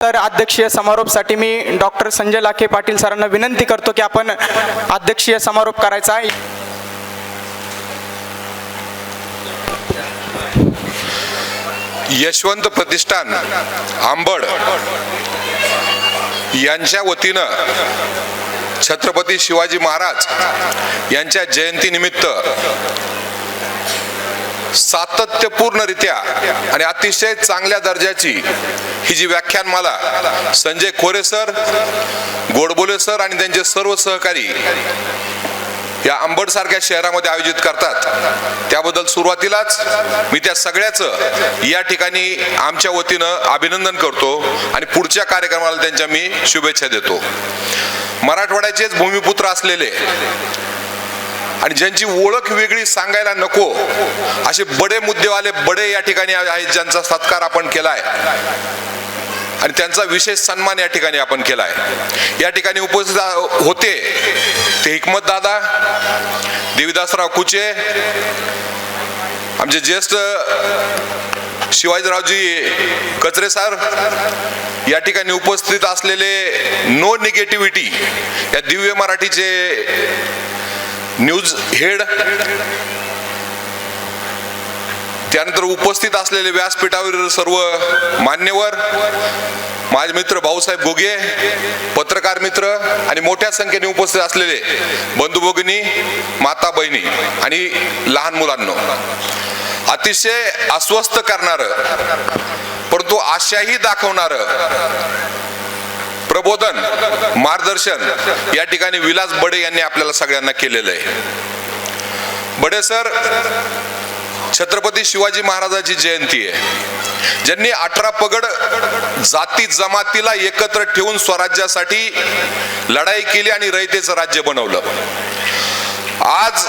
तर अध्यक्षीय समारोपसाठी मी डॉक्टर संजय लाखे पाटील सरांना विनंती करतो की आपण अध्यक्षीय समारोप करायचा आहे. यशवंत प्रतिष्ठान आंबड यांच्या वतीनं छत्रपती शिवाजी महाराज यांच्या जयंतीनिमित्त सातत्यपूर्णरित्या आणि अतिशय चांगल्या दर्जाची ही जी व्याख्यानमाला संजय खोरे सर गोडबोले सर आणि त्यांचे सर्व सहकारी या अंबड सारख्या शहरामध्ये आयोजित करतात. त्याबद्दल सुरुवातीलाच मी त्या सगळ्याचं या ठिकाणी आमच्या वतीनं अभिनंदन करतो आणि पुढच्या कार्यक्रमाला त्यांच्या मी शुभेच्छा देतो. मराठवाड्याचेच भूमिपुत्र असलेले आणि ज्यांची ओळख वेगळी सांगायला नको असे बडे मुद्देवाले बडे या ठिकाणी आहेत ज्यांचा सत्कार आपण केलाय. आणि त्यांचा विशेष सन्मान या ठिकाणी आपण केलाय. या ठिकाणी उपस्थित होते ते हिकमत दादा देवीदासराव कुचे आमचे ज्येष्ठ शिवाजीरावजी कचरे सर या ठिकाणी उपस्थित असलेले नो निगेटिव्हिटी या दिव्य मराठीचे न्यूज हेड. त्यानंतर उपस्थित असलेले व्यासपीठावरील सर्व मान्यवर माझे मित्र भाऊसाहेब गोगे पत्रकार मित्र आणि मोठ्या संख्येने उपस्थित असलेले बंधू भगिनी माता बहिणी आणि लहान मुलांनो. अतिशय अस्वस्थ करणार परंतु आशाही दाखवणार प्रबोधन मार्गदर्शन या ठिकाणी विलास बडे यांनी आपल्याला सगळ्यांना केलेलं आहे. बडे सर छत्रपती शिवाजी महाराजाची जयंती आहे. ज्यांनी अठरा पगड जाती जमातीला एकत्र ठेवून स्वराज्यासाठी लढाई केली आणि रयतेचं राज्य बनवलं. आज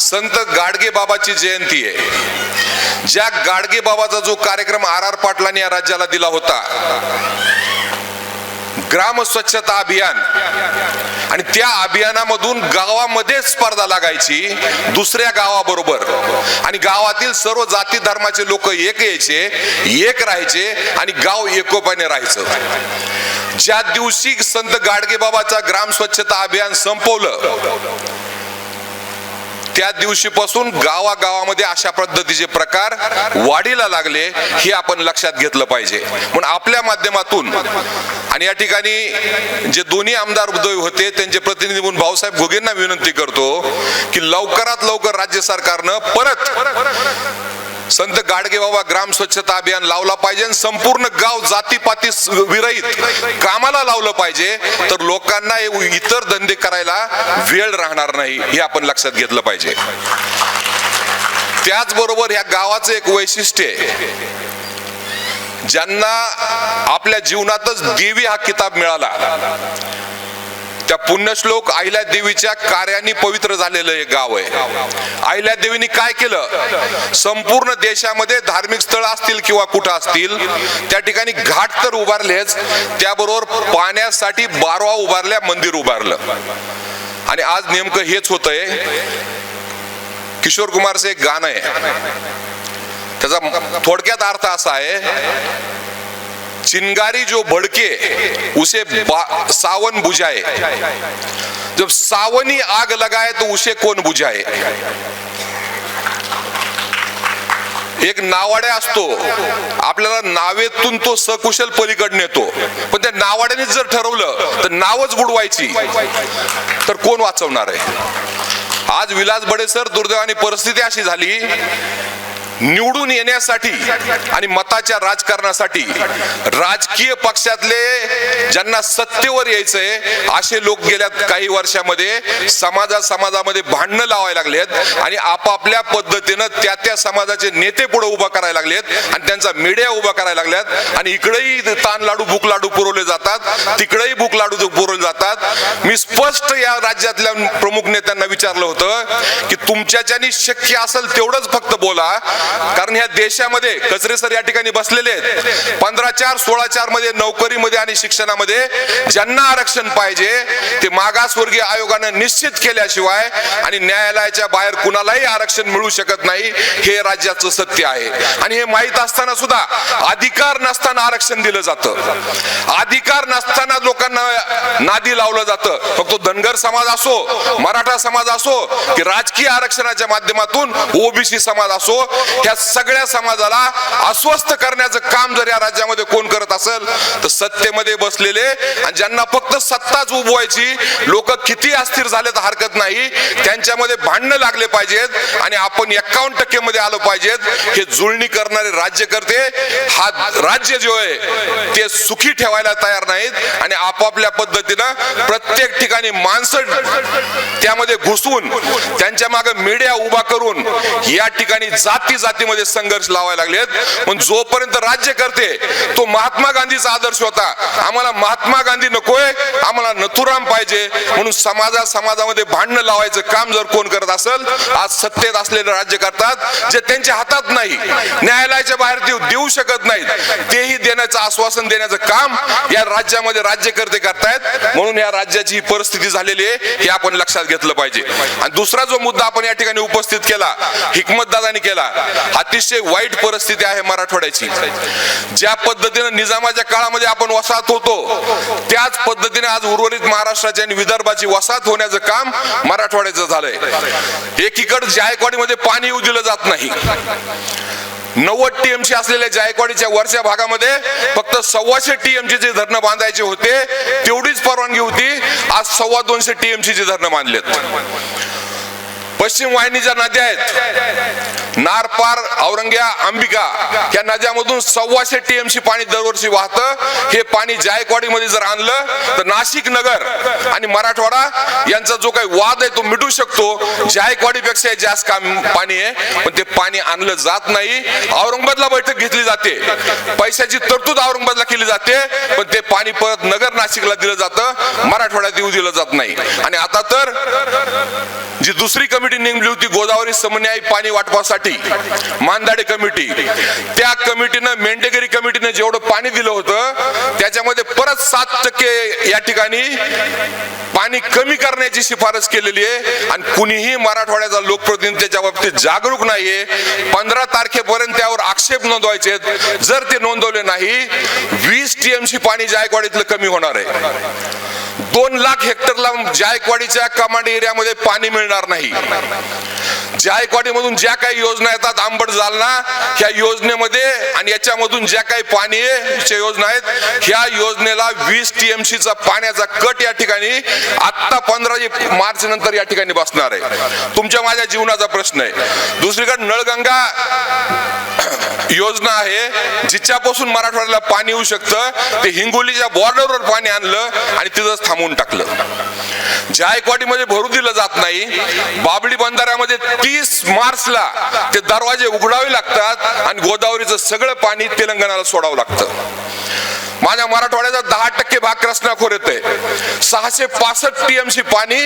संत गाडगे बाबाची जयंती आहे. ज्या गाडगे बाबाचा जो कार्यक्रम आर आर पाटलांनी या राज्याला दिला होता ग्राम स्वच्छता अभियान. आणि त्या अभियानामधून गावामध्ये स्पर्धा लागायची दुसऱ्या गावाबरोबर. आणि गावातील सर्व जाती धर्माचे लोक एक यायचे एक राहायचे आणि गाव एकोपाने राहायचं. ज्या दिवशी संत गाडगे बाबाचा ग्राम स्वच्छता अभियान संपवलं त्या दिवशीपासून गावागावामध्ये अशा पद्धतीचे प्रकार वाढीला लागले हे आपण लक्षात घेतलं पाहिजे. म्हणून आपल्या माध्यमातून आणि या ठिकाणी जे दोन्ही आमदार उदय होते त्यांचे प्रतिनिधी म्हणून भाऊसाहेब घोगेंना विनंती करतो की लवकरात लवकर राज्य सरकारनं परत संत गाडगे बाबा ग्राम स्वच्छता अभियान लावला पाहिजे आणि संपूर्ण गाव जातीपाती विरहित कामाला लावलं पाहिजे तर लोकांना इतर धंदे करायला वेळ राहणार नाही हे आपण लक्षात घेतलं पाहिजे. त्याचबरोबर ह्या गावाचं एक वैशिष्ट्य आहे. ज्यांना आपल्या जीवनातच देवी हा किताब मिळाला त्या पुण्यश्लोक आहिल्या देवीच्या कार्याने पवित्र झालेलं हे गाव आहे. आहिल्या देवीने काय केलं? संपूर्ण देशामध्ये धार्मिक स्थळ असतील किंवा कुठं असतील त्या ठिकाणी घाट तर उभारलेच त्याबरोबर पाण्यासाठी बारवा उभारल्या मंदिर उभारलं. आणि आज नेमकं हेच होतंय. किशोर कुमारचं एक गाणं आहे. त्याचा थोडक्यात अर्थ असा आहे चिंगारी जो भड़के उसे सावन बुझाए। जब सावनी आग लगाए तो उसे कौन बुझाए? एक नावाडे असतो. आपल्याला नावेतून तो सकुशल पलीकडे नेतो. पण त्या नावाड्याने जर ठरवलं तर नावच बुडवायची. तर कोण वाचवणार आहे? आज विलास बडे सर दुर्दैवाने परिस्थिती अशी झाली निवडून येण्यासाठी आणि मताच्या राजकारणासाठी राजकीय पक्षातले ज्यांना सत्तेवर यायचंय असे लोक गेल्या काही वर्षामध्ये समाजा समाजामध्ये भांडणं लावायला लागलेत आणि आपापल्या पद्धतीनं त्या त्या समाजाचे नेते पुढे उभा करायला लागलेत आणि त्यांचा मीडिया उभा करायला लागल्यात. आणि इकडेही तान लाडू भूक लाडू पुरवले जातात तिकडेही भूक लाडू पुरवले जातात. मी स्पष्ट या राज्यातल्या प्रमुख नेत्यांना विचारलं होतं की तुमच्याच्यानी शक्य असेल तेवढंच फक्त बोला. कारण ह्या देशामध्ये कचरे सर या ठिकाणी बसलेले आहेत. पंधरा चार सोळा चारमध्ये नोकरीमध्ये आणि शिक्षणामध्ये ज्यांना आरक्षण पाहिजे ते मागासवर्गीय आयोगानं निश्चित केल्याशिवाय आणि न्यायालयाच्या बाहेर कुणालाही आरक्षण मिळू शकत नाही हे राज्याचं सत्य आहे. आणि हे माहीत असताना सुद्धा अधिकार नसताना आरक्षण दिलं जातं. अधिकार नसताना लोकांना नादी लावलं जातं. फक्त धनगर समाज असो मराठा समाज असो की राजकीय आरक्षणाच्या माध्यमातून ओबीसी समाज असो ह्या सगळ्या समाजाला अस्वस्थ करण्याचं काम जर या राज्यामध्ये कोण करत असेल तर सत्तेमध्ये बसलेले आणि ज्यांना फक्त सत्ताच उभवायची लोक किती अस्थिर झाले तर हरकत नाही त्यांच्यामध्ये भांडणं लागले पाहिजेत आणि आपण एकावन्न टक्के मध्ये आलो पाहिजेत. हे जुळणी करणारे राज्यकर्ते हा राज्य जो आहे ते सुखी ठेवायला तयार नाहीत आणि आपापल्या पद्धतीनं प्रत्येक ठिकाणी माणसं त्यामध्ये घुसून त्यांच्या मागे मीडिया उभा करून या ठिकाणी जाती जातीमध्ये संघर्ष लावायला लागलेत पण जोपर्यंत राज्य करते तो महात्मा गांधीचा आदर्श होता. आम्हाला महात्मा गांधी नकोय आम्हाला नथुराम पाहिजे. म्हणून समाजा समाजामध्ये भांडणं लावायचं काम जर कोण करत असेल आज सत्तेत असलेले राज्य करतात जे त्यांच्या हातात नाही न्यायालयाच्या बाहेर देऊ देऊ शकत नाहीत. तेही देण्याचं आश्वासन देण्याचं काम या राज्यामध्ये राज्यकर्ते करतायत. म्हणून या राज्याची ही परिस्थिती झालेली आहे हे आपण लक्षात घेतलं पाहिजे. आणि दुसरा जो मुद्दा आपण या ठिकाणी उपस्थित केला हिकमतदादांनी केला अतिशय वाईट परिस्थिती आहे मराठवाड्याची. ज्या पद्धतीनं निजामाच्या काळामध्ये आपण वसाहत होतो त्याच पद्धतीने आज उर्वरित महाराष्ट्राची आणि विदर्भाची वसाहत होण्याचं काम मराठवाड्याचं झालंय. एकीकडे जायकवाडीमध्ये पाणी येऊ दिलं जात नाही. नव्वद टीएमसी असलेल्या जायकवाडीच्या वरच्या भागामध्ये फक्त सव्वाशे टीएमसी चे धरणं बांधायचे होते तेवढीच परवानगी होती. आज सव्वा दोनशे टीएमसी चे धरणं बांधलेत. पश्चिम वाहिनीच्या नद्या आहेत. नारपार औरंग्या अंबिका या नद्यामधून सव्वाशे टीएमसी पाणी दरवर्षी वाहतं. हे पाणी जायकवाडीमध्ये जर आणलं तर नाशिक नगर आणि मराठवाडा यांचा जो काही वाद आहे तो मिटू शकतो. जायकवाडीपेक्षा जास्त काम पाणी आहे पण ते पाणी आणलं जात नाही. औरंगाबादला बैठक घेतली जाते. पैशाची तरतूद औरंगाबादला केली जाते पण ते पाणी परत नगर नाशिकला दिलं जातं. मराठवाड्यात येऊ दिलं जात नाही. आणि आता तर जी दुसरी कमिटी नेमली होती गोदावरी समन्यायी पाणी वाटपासाठी. मानदाडे कमिटी. त्या कमिटीनं मेंटेगरी कमिटीनं जेवढं पाणी दिलं होतं त्याच्यामध्ये परत सात टक्के या ठिकाणी पाणी कमी करण्याची शिफारस केलेली आहे. आणि कुणीही मराठवाड्याचा लोकप्रतिनिधी त्याच्या बाबतीत जागरूक नाहीये. पंधरा तारखेपर्यंत त्यावर आक्षेप नोंदवायचे जर ते नोंदवले नाही वीस टीएमसी पाणी जायकवाडीतलं कमी होणार आहे. दोन लाख हेक्टरला जायकवाडीच्या कमांड एरियामध्ये पाणी मिळणार नाही. जायकवाडीमधून ज्या काही योजना येतात आंबट जालना ह्या योजनेमध्ये आणि याच्यामधून ज्या काही पाणी च्या योजना आहेत या योजनेला वीस टीएमसीचा पाण्याचा कट या ठिकाणी आत्ता पंधरा मार्च नंतर या ठिकाणी बसणार आहे. तुमच्या माझ्या जीवनाचा प्रश्न आहे. दुसरीकडे नळगंगा योजना आहे जिच्यापासून मराठवाड्याला पाणी येऊ शकतं ते हिंगोलीच्या बॉर्डरवर पाणी आणलं आणि तिथंच थांबवून टाकलं. जायकवाडीमध्ये भरू दिलं जात नाही. बाबडी बंधाऱ्यामध्ये तीस मार्चला ते दरवाजे उघडावे लागतात आणि गोदावरीचं सगळं पाणी तेलंगणाला सोडावं लागतं. माझ्या मराठवाड्याचा दहा टक्के भाग कृष्णा खोऱ्यात आहे सहाशे पासष्ट टीएमसी पाणी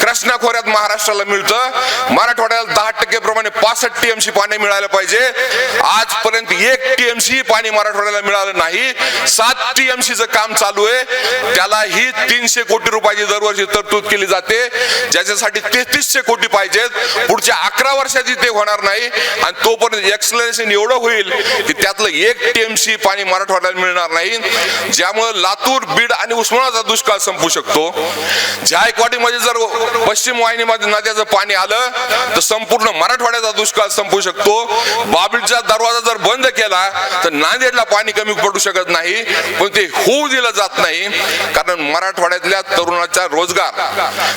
कृष्णा खोऱ्यात महाराष्ट्राला मिळतं. मराठवाड्याला दहा टक्के प्रमाणे पासष्ट टीएमसी पाणी मिळालं पाहिजे. आजपर्यंत एक टीएमसी पाणी मराठवाड्याला मिळालं नाही. सात टीएमसीचं काम चालू आहे. त्याला ही तीनशे कोटी रुपयाची दरवर्षी तरतूद केली जाते. ज्याच्यासाठी तेहतीसशे कोटी पाहिजेत. पुढच्या अकरा वर्षाची ते होणार नाही. आणि तोपर्यंत एक्सलेशन एवढं होईल की त्यातलं एक टीएमसी पाणी मराठवाड्याला मिळणार नाही. ज्यामुळे लातूर बीड आणि उस्मानाचा दुष्काळ संपू शकतो. जायकवाडीमध्ये जर पश्चिम वाहिनीमध्ये नद्याचं पाणी आलं तर संपूर्ण मराठवाड्याचा दुष्काळ संपू शकतो. बाबीचा दरवाजा जर बंद केला तर नांदेडला पाणी कमी पडू शकत नाही. पण ते होऊ दिलं जात नाही. कारण मराठवाड्यातल्या तरुणाचा रोजगार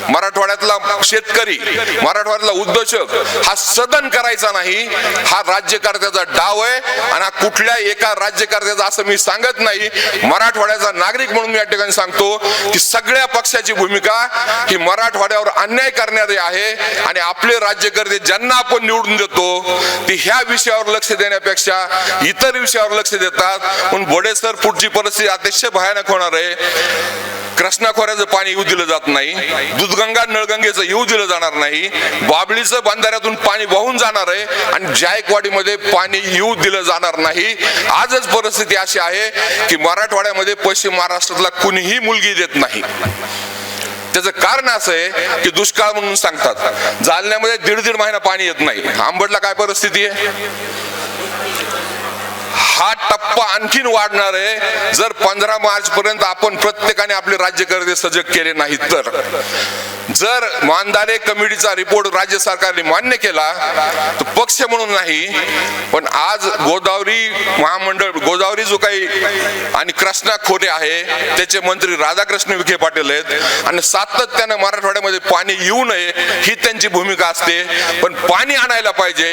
मराठवाड्यातला शेतकरी मराठवाड्यातला उद्योजक हा सदन करायचा नाही हा राज्यकर्त्याचा डाव आहे आणि हा कुठल्या एका राज्यकर्त्याचा असं मी सांगत नाही. मराठवाड्याचा नागरिक म्हणून मी या ठिकाणी सांगतो की सगळ्या पक्षाची भूमिका ही मराठवाड्यावर अन्याय करणारी आहे आणि आपले राज्यकर्ते ज्यांना आपण निवडून देतो ते ह्या विषयावर लक्ष देण्यापेक्षा इतर विषयावर लक्ष देतात. म्हणून बोडे सर पुढची परिस्थिती अतिशय भयानक होणार आहे. कृष्णा खोऱ्याचं पाणी येऊ दिलं जात नाही. दुधगंगा नळगंगेचं येऊ दिलं जाणार नाही. बाबळीचं बंधाऱ्यातून पाणी वाहून जाणार आहे आणि जायकवाडीमध्ये पाणी येऊ दिलं जाणार नाही. आजच परिस्थिती अशी आहे की मराठवाड्यामध्ये पश्चिम महाराष्ट्रातला कुणीही मुलगी देत नाही. त्याचं कारण असं आहे की दुष्काळ म्हणून सांगतात. जालन्यामध्ये दीड दीड महिना पाणी येत नाही. आंबडला काय परिस्थिती आहे? हा टप्पा आणखीन वाढणार आहे. जर पंधरा मार्च पर्यंत आपण प्रत्येकाने आपले राज्यकर्ते सजग केले नाहीत तर. जर मानदारे कमिटीचा रिपोर्ट राज्य सरकारने मान्य केला तर पक्ष म्हणून नाही पण आज गोदावरी महामंडळ गोदावरी जो काही आणि कृष्णा खोरे आहे त्याचे मंत्री राधाकृष्ण विखे पाटील आहेत आणि सातत्यानं मराठवाड्यामध्ये पाणी येऊ नये ही त्यांची भूमिका असते. पण पाणी आणायला पाहिजे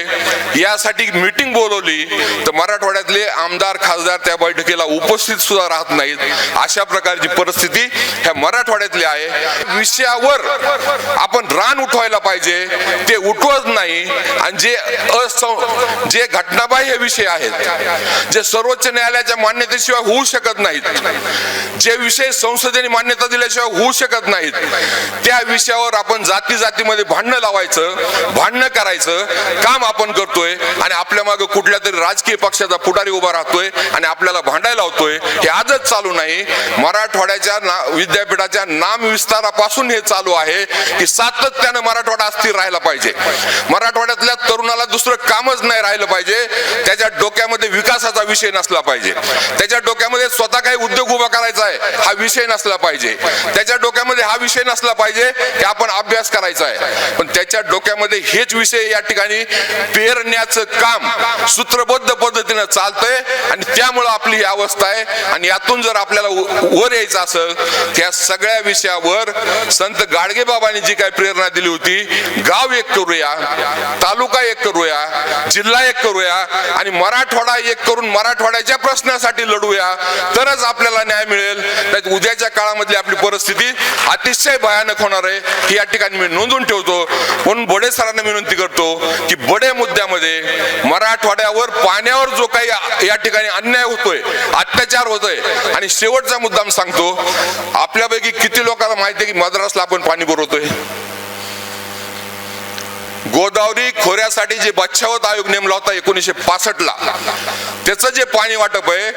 यासाठी मीटिंग बोलवली तर मराठवाड्यातले आमदार खासदार त्या बैठकीला उपस्थित सुद्धा राहत नाहीत. अशा प्रकारची परिस्थिती ह्या मराठवाड्यातली आहे. विषयावर आपण रान उठवायला पाहिजे. ते उठवत नाही. आणि जे असं जे घटनाबाह्य विषय आहेत जे सर्वोच्च न्यायालयाच्या मान्यतेशिवाय होऊ शकत नाहीत जे विषय संसदेने मान्यता दिल्याशिवाय होऊ शकत नाहीत त्या विषयावर आपण जाती जातीमध्ये भांडणं लावायचं भांडणं करायचं काम आपण करतोय आणि आपल्या मागे कुठल्या तरी राजकीय पक्षाचा पुढारी उभा राहतोय आणि आपल्याला भांडायला लावतोय हे आजच चालू नाही. मराठवाड्याच्या ना- विद्यापीठाच्या नाम विस्तारापासून हे चालू आहे. की सातत्यानं मराठवाडा अस्थिर राहायला पाहिजे. मराठवाड्यातल्या तरुणाला दुसरं कामच नाही राहिलं पाहिजे. त्याच्या डोक्यामध्ये विकासाचा विषय नसला पाहिजे. त्याच्या डोक्यामध्ये स्वतः काही उद्योग उभा करायचा आहे हा विषय नसला पाहिजे. त्याच्या डोक्यामध्ये हा विषय नसला पाहिजे की आपण अभ्यास करायचा आहे. पण त्याच्या डोक्यामध्ये हेच विषय या ठिकाणी पेरण्याचं काम सूत्रबद्ध पद्धतीनं चालतंय आणि त्यामुळं आपली ही अवस्था आहे. आणि यातून जर आपल्याला वर यायचं असेल त्या सगळ्या विषयावर संत गाडगे बाबांनी जी काय प्रेरणा दिली होती गाव एक करूया तालुका एक करूया जिल्हा एक करूया आणि मराठवाडा एक करून मराठवाड्याच्या प्रश्नासाठी लढूया तरच आपल्याला न्याय मिळेल. उद्याच्या काळामधली आपली परिस्थिती अतिशय भयानक होणार आहे. ही या ठिकाणी मी नोंदवून ठेवतो. म्हणून बडे सरांना विनंती करतो की बडे मुद्द्यामध्ये मराठवाड्यावर पाण्यावर जो काही या ठिकाणी अन्याय होतोय अत्याचार होतोय आणि शेवटचा मुद्दा सांगतो आपल्यापैकी किती लोकांना माहिती आहे की मद्रासला आपण पाणी पुरवतोय. गोदावरी खोऱ्यासाठी जे बच्छावत आयोग नेमला होता एकोणीसशे पासष्ट ला त्याचं जे पाणी वाटप आहे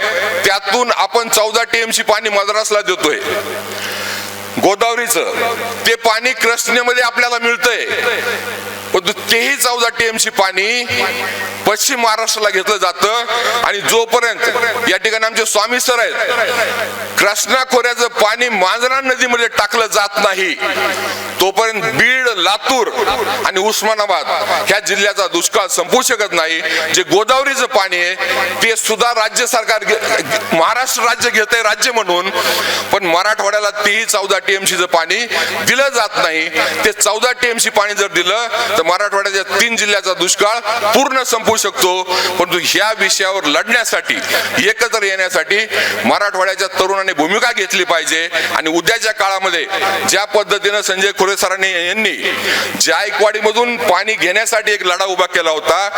त्यातून आपण चौदा टीएमसी पाणी मद्रासला देतोय. गोदावरीचं. ते पाणी कृष्णेमध्ये आपल्याला मिळतंय. पण तेही चौदा टीएमसी पाणी. पश्चिम महाराष्ट्राला घेतलं जातं. आणि जोपर्यंत या ठिकाणी आमचे स्वामी सर आहेत कृष्णा खोऱ्याचं पाणी मांजरा नदीमध्ये टाकलं जात नाही. तोपर्यंत बीड लातूर आणि उस्मानाबाद ह्या जिल्ह्याचा दुष्काळ संपू शकत नाही. जे गोदावरीचं पाणी आहे ते सुद्धा राज्य सरकार घे- महाराष्ट्र राज्य घेत आहे राज्य म्हणून. पण मराठवाड्याला तेही चौदा टीएमसीचं पाणी दिलं जात नाही. ते चौदा टीएमसी पाणी जर दिलं तर मराठवाड्याच्या तीन जिल्ह्याचा दुष्काळ पूर्ण संपू शकतो. परंतु ह्या विषयावर लढण्यासाठी एकत्र येण्यासाठी मराठवाड्याच्या तरुणांनी भूमिका घेतली पाहिजे. आणि उद्याच्या काळामध्ये ज्या पद्धतीनं संजय खोरे सरांनी यांनी जायकवाडीमधून पाणी घेण्यासाठी एक लढा उभा केला होता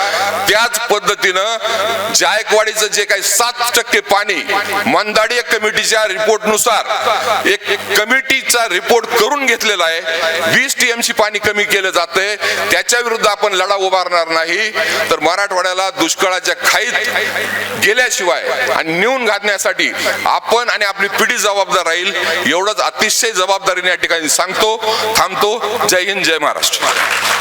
त्याच पद्धतीनं जायकवाडीचं जे काही सात टक्के पाणी मंदाडी कमिटीच्या रिपोर्टनुसार एक कमिटी कमिटीचा रिपोर्ट करून घेतलेला आहे. वीस टीएमसी पाणी कमी केलं जातंय. त्याच्या विरुद्ध आपण लढा उभारणार नाही. तर मराठवाड्याला दुष्काळाच्या खाईत गेल्याशिवाय आणि नेऊन घालण्यासाठी आपण आणि आपली पिढी जबाबदार राहील एवढंच अतिशय जबाबदारीने या ठिकाणी सांगतो थांबतो. जय हिंद जय महाराष्ट्र.